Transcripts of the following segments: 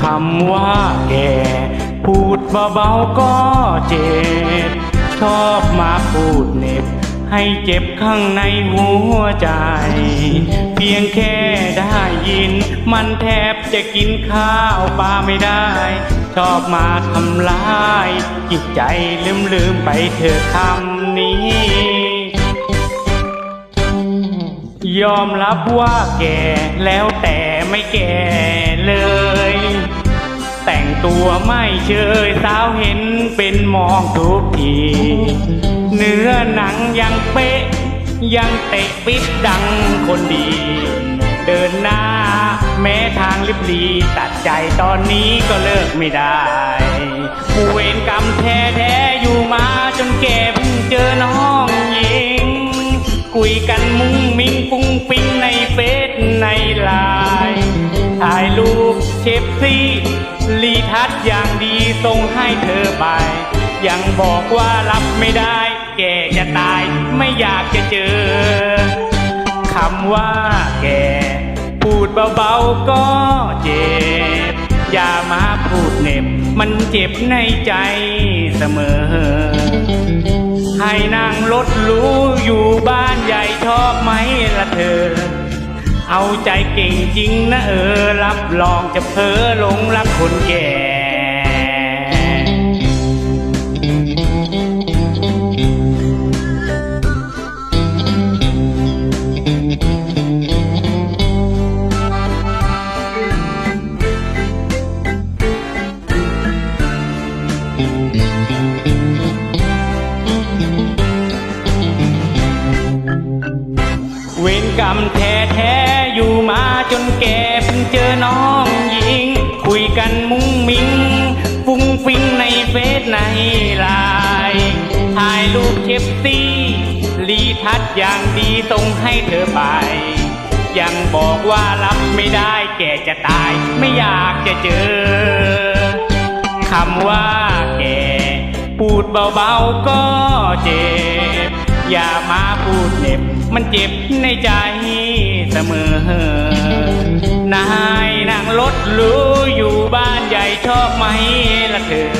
คำว่าแก่พูดเบาๆก็เจ็บ ชอบมาพูดเน็บ ให้เจ็บข้างในหัวใจ เพียงแค่ได้ยิน มันแทบจะกินข้าวปลาไม่ได้ ชอบมาทำลาย จิตใจลืมลืมไปเถอคำนี้ ยอมรับว่าแก่แล้วแต่ไม่แก่เลย แต่งตัวไม่เชยสาวเห็นเป็นมองทุกที เนื้อหนังยังเป๊ะ ยังเตะปิดดังคนดี เดินหน้าแม้ทางลิบลีตัดใจตอนนี้ก็เลิกไม่ได้ผู้เวรกรรมแท้แท้อยู่มาจนแก่เพิ่งเจอน้องหญิง คุยกันมุ้งมิ้งฟุ้งฟิ้งในเฟซในไลน์ถ่ายรูปเชฟซี่รี ทัศน์อย่างดีส่งให้เธอไป ยังบอกว่ารับไม่ได้ แกจะตายไม่อยากจะเจอคำว่าแก พูดเบาๆก็เจ็บ อย่ามาพูดเหน็บ มันเจ็บในใจเสมอ ให้นั่งรถรู้อยู่บ้านใหญ่ชอบไหมละเธอ เอาใจเก่งจริงนะเออ รับรองจะเพ้อหลงรักคนแก่ เวรกรรมแท้แท้ๆอยู่มาจนแก่เพิ่งเจอน้องหญิง คุยกันมุ้งมิงฟุ้งฟิ้งในเฟซในไลน์ถ่ายรูปเชฟซี่รีทัศน์อย่างดีส่งให้เธอไป ยังบอกว่ารับไม่ได้แก่จะตายไม่อยากจะเจอคำว่าแก่ พูดเบาๆก็เจ็บ อย่ามาพูดเหน็บ มันเจ็บในใจเสมอ นายนั่งรถรู้อยู่บ้านใหญ่ชอบไหมละเธอ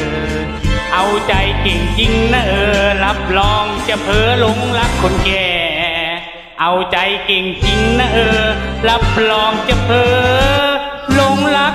เอาใจเก่งจริงนะเออ รับรองจะเพ้อหลงรักคนแก่ เอาใจเก่งจริงนะเออ รับรองจะเพ้อหลงรัก